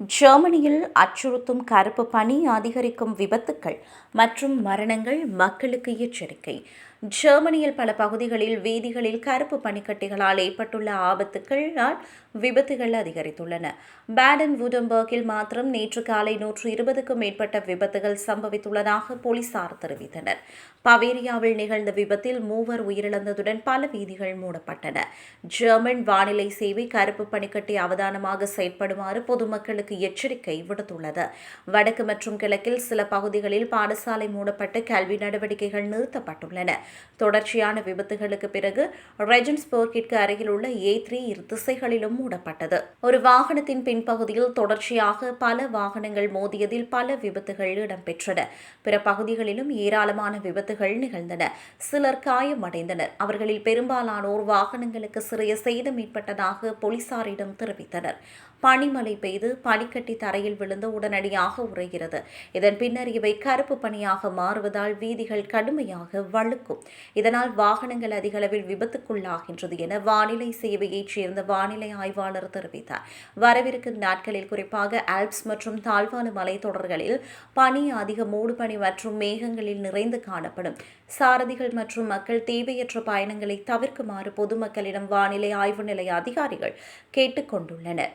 ஜெர்மனியில் அச்சுறுத்தும் கருப்பு பனி அதிகரிக்கும் விபத்துக்கள் மற்றும் மரணங்கள் மக்களுக்கு எச்சரிக்கை. ஜெர்மனியில் பல பகுதிகளில் வீதிகளில் கருப்பு பனிக்கட்டிகளால் ஏற்பட்டுள்ள ஆபத்துக்களால் விபத்துகள் அதிகரித்துள்ளன. பேடன் வுடம்பர்கில் மாத்திரம் நேற்று காலை நூற்று இருபதுக்கும் மேற்பட்ட விபத்துகள் சம்பவித்துள்ளதாக போலீசார் தெரிவித்தனர். பவேரியாவில் நிகழ்ந்த விபத்தில் மூவர் உயிரிழந்ததுடன் பல வீதிகள் மூடப்பட்டன. ஜெர்மன் வானிலை சேவை கருப்பு பனிக்கட்டி அவதானமாக செயற்படுமாறு பொதுமக்களுக்கு மாணவர்களுக்கு எச்சரிக்கை விடுத்துள்ளது. வடக்கு மற்றும் கிழக்கில் சில பகுதிகளில் பாடசாலை மூடப்பட்டு கல்வி நடவடிக்கைகள் நிறுத்தப்பட்டுள்ளன. தொடர்ச்சியான விபத்துகளுக்கு பிறகு ரெஜன்ஸ்பர்கிற்கு அருகில் உள்ள ஏ த்ரீ இரு திசைகளிலும் மூடப்பட்டது. ஒரு வாகனத்தின் பின்பகுதியில் தொடர்ச்சியாக பல வாகனங்கள் மோதியதில் பல விபத்துகள் இடம்பெற்றன. பிற பகுதிகளிலும் ஏராளமான விபத்துகள் நிகழ்ந்தன. சிலர் காயமடைந்தனர். அவர்களில் பெரும்பாலானோர் வாகனங்களுக்கு சிறிய சேதம் ஏற்பட்டதாக போலீசாரிடம் தெரிவித்தனர். பனிமழை பெய்து பனிக்கட்டி தரையில் விழுந்து உடனடியாக உறைகிறது. இதன் பின்னர் இவை கருப்பு பனியாக மாறுவதால் வீதிகள் கடுமையாக வழுக்கும். இதனால் வாகனங்கள் அதிகளவில் விபத்துக்குள்ளாகின்றது என வானிலை சேவையைச் சேர்ந்த வானிலை ஆய்வாளர் தெரிவித்தார். வரவிருக்கும் நாட்களில் குறிப்பாக ஆல்ப்ஸ் மற்றும் தாழ்வான மலைத்தொடர்களில் பனி அதிக மூடுபனி மற்றும் மேகங்களில் நிறைந்து காணப்படும். சாரதிகள் மற்றும் மக்கள் தேவையற்ற பயணங்களை தவிர்க்குமாறு பொதுமக்களிடம் வானிலை ஆய்வு நிலைய அதிகாரிகள் கேட்டுக்கொண்டுள்ளனர்.